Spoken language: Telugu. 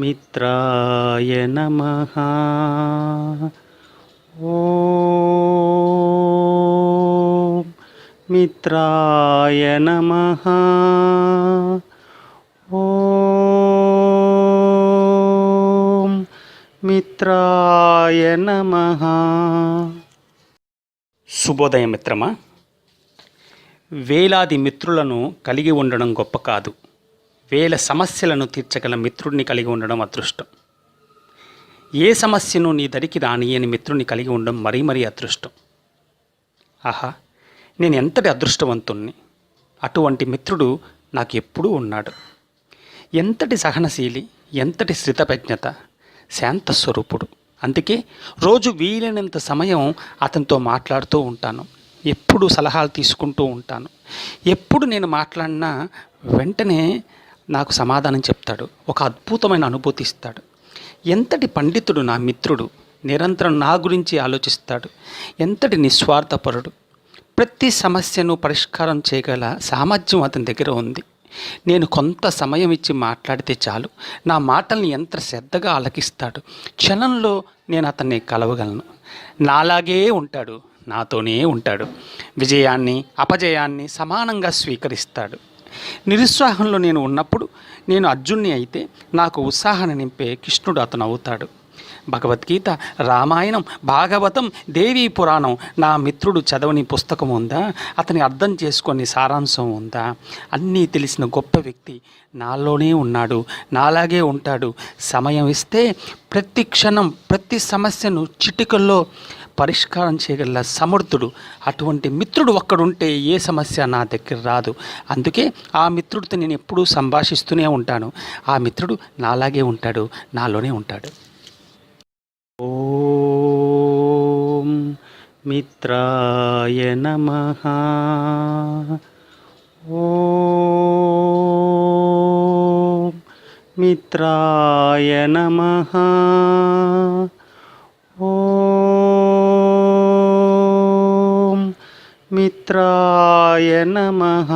మిత్రాయ నమ ఓం మిత్రాయ నమ ఓం మిత్రాయ నమ శుభోదయం మిత్రమా వేలాది మిత్రులను కలిగి ఉండడం గొప్ప కాదు. వేల సమస్యలను తీర్చగల మిత్రుడిని కలిగి ఉండడం అదృష్టం. ఏ సమస్యను నీ దరికి రానియని మిత్రుని కలిగి ఉండడం మరీ మరీ అదృష్టం. ఆహా నేను ఎంతటి అదృష్టవంతుణ్ణి? అటువంటి మిత్రుడు నాకు ఎప్పుడూ ఉన్నాడు. ఎంతటి సహనశీలి ఎంతటి శ్రితప్రజ్ఞత శాంత స్వరూపుడు. అందుకే రోజు వీలైనంత సమయం అతనితో మాట్లాడుతూ ఉంటాను. ఎప్పుడు సలహాలు తీసుకుంటూ ఉంటాను. ఎప్పుడు నేను మాట్లాడినా వెంటనే నాకు సమాధానం చెప్తాడు. ఒక అద్భుతమైన అనుభూతి ఇస్తాడు. ఎంతటి పండితుడు నా మిత్రుడు నిరంతరం నా గురించి ఆలోచిస్తాడు. ఎంతటి నిస్వార్థపరుడు. ప్రతి సమస్యను పరిష్కారం చేయగల సామర్థ్యం అతని దగ్గర ఉంది. నేను కొంత సమయం ఇచ్చి మాట్లాడితే చాలు. నా మాటల్ని ఎంత శ్రద్ధగా ఆలకిస్తాడు. క్షణంలో నేను అతన్ని కలవగలను. నాలాగే ఉంటాడు. నాతోనే ఉంటాడు. విజయాన్ని అపజయాన్ని సమానంగా స్వీకరిస్తాడు. నిరుత్సాహంలో నేను ఉన్నప్పుడు నేను అర్జున్ని అయితే నాకు ఉత్సాహాన్ని నింపే కృష్ణుడు అతను అవుతాడు. భగవద్గీత రామాయణం భాగవతం దేవీ పురాణం నా మిత్రుడు చదవని పుస్తకం ఉందా? అతని అర్థం చేసుకొని సారాంశం ఉందా? అన్నీ తెలిసిన గొప్ప వ్యక్తి నాలోనే ఉన్నాడు నాలాగే ఉంటాడు. సమయం ఇస్తే ప్రతి క్షణం ప్రతి సమస్యను చిటికల్లో పరిష్కారం చేయగల సమర్థుడు అటువంటి మిత్రుడు ఒక్కడుంటే ఏ సమస్య నా దగ్గర రాదు. అందుకే ఆ మిత్రుడితో నేను ఎప్పుడూ సంభాషిస్తూనే ఉంటాను. ఆ మిత్రుడు నాలాగే ఉంటాడు నాలోనే ఉంటాడు. ఓం మిత్రాయ నమ. ఓం మిత్రాయ నమ. मित्राय नमः।